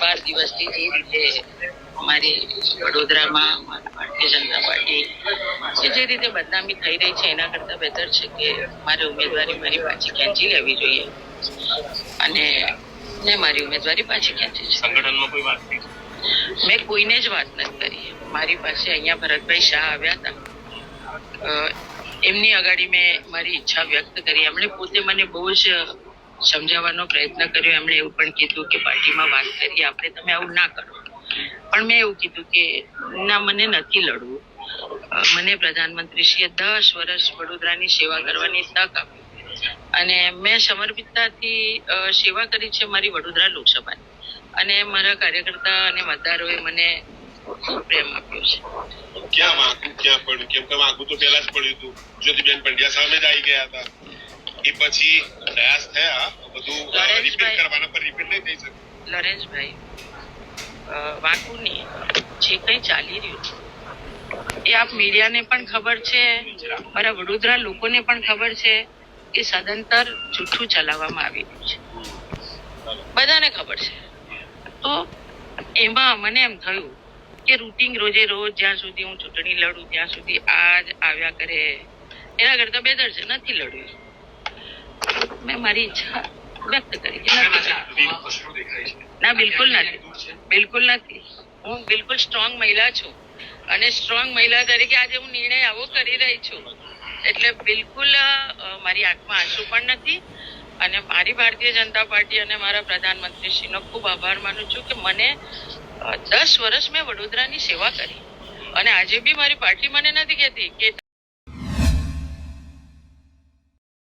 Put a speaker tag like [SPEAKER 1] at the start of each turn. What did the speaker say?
[SPEAKER 1] બાર દિવસથી જે રીતે મારી વડોદરામાં ભારતીય જનતા પાર્ટી જે રીતે બદનામી થઈ રહી છે એના કરતાં બેટર છે કે મારે ઉમેદવારી મારી પાછી ખેંચી લેવી જોઈએ. અને મેં મારી ઉમેદવારી પાછી ખેંચી છે.
[SPEAKER 2] સંગઠનમાં કોઈ વાત નહીં.
[SPEAKER 1] મેં કોઈને જ વાત નથી કરી. મારી પાસે અહીંયા ભરતભાઈ શાહ આવ્યા હતા. એમની અગાડી મેં મારી ઈચ્છા વ્યક્ત કરી. એમણે પોતે મને બહુ જ સમજાવવાનો પ્રયત્ન કર્યો. એમણે એવું પણ કીધું કે પાર્ટીમાં વાત કરી. આપણે તમે આવું ના કરો. પણ મેં એવું કીધું કે, ના, મને નથી લડવું. મને પ્રધાનમંત્રીશ્રીએ દસ વર્ષ વડોદરાની સેવા કરવાની તક આપી. અને મેં સમર્પિતતાથી સેવા કરી છે મારી વડોદરા લોકસભાની. અને મારા કાર્યકર્તા અને મતદારોએ મને પ્રેમ આપ્યો છે.
[SPEAKER 3] ક્યાં વાંકું ક્યાં પડ્યું? કેમ કે વાંકું તો પહેલા જ પડ્યું હતું. જ્યોતિબેન પંડ્યા સામે જ આવી ગયા હતા. એ પછી પ્રયાસ થયા બધું. રિપેર કરવાના પર રિપેર નહીં થઈ શકે.
[SPEAKER 1] અ, વાંકુની જે કંઈ ચાલી રહ્યું એ આપ મીડિયાને પણ ખબર છે મારા વડોદરા લોકોને પણ ખબર છે કે સદંતર જૂઠું ચલાવવામાં આવી રહ્યું છે. બધાને ખબર છે. તો એમાં મને એમ થયું કે રૂટિંગ રોજે રોજ જ્યાં સુધી હું ચૂંટણી લડું ત્યાં સુધી આ જ આવ્યા કરે. એના કરતા બેદર છે નથી લડવું મેં મારી ઈચ્છા વ્યક્ત કરી. ના બિલકુલ નથી. બિલકુલ નથી. હું બિલકુલ સ્ટ્રોંગ મહિલા છું. અને સ્ટ્રોંગ મહિલા તરીકે આજે હું નિર્ણય આવો કરી રહી છું. એટલે બિલકુલ મારી આંખમાં આંસુ પણ નથી. અને મારી ભારતીય જનતા પાર્ટી અને મારા પ્રધાનમંત્રીશ્રીનો ખૂબ આભાર માનું છું કે મને દસ વર્ષ મેં વડોદરાની સેવા કરી. અને આજે બી મારી પાર્ટી મને નથી કહેતી કે